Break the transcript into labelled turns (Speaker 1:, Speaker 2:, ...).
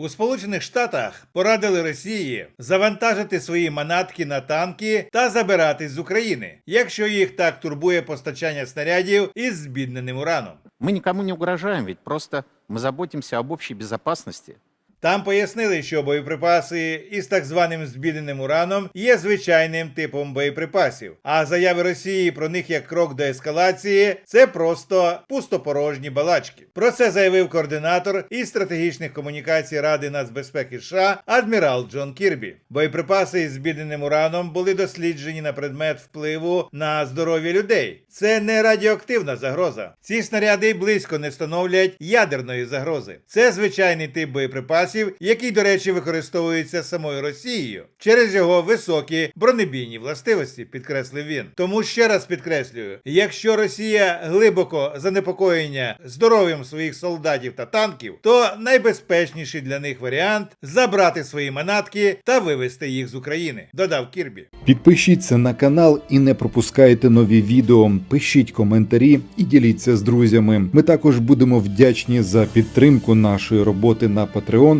Speaker 1: У Сполучених Штатах порадили Росії завантажити свої манатки на танки та забиратись з України, якщо їх так турбує постачання снарядів із збідненим ураном.
Speaker 2: Ми нікому не угрожаємо, ведь просто ми заботимося об общій безопасности.
Speaker 1: Там пояснили, що боєприпаси із так званим збідненим ураном є звичайним типом боєприпасів, а заяви Росії про них як крок до ескалації це просто пустопорожні балачки. Про це заявив координатор із стратегічних комунікацій Ради нацбезпеки США адмірал Джон Кірбі. Боєприпаси із збідненим ураном були досліджені на предмет впливу на здоров'я людей. Це не радіоактивна загроза. Ці снаряди близько не становлять ядерної загрози. Це звичайний тип боєприпасів, який, до речі, використовується самою Росією через його високі бронебійні властивості, підкреслив він. Тому ще раз підкреслюю: якщо Росія глибоко занепокоєння здоров'ям своїх солдатів та танків, то найбезпечніший для них варіант забрати свої манатки та вивезти їх з України, додав Кірбі.
Speaker 3: Підпишіться на канал і не пропускайте нові відео. Пишіть коментарі і діліться з друзями. Ми також будемо вдячні за підтримку нашої роботи на Patreon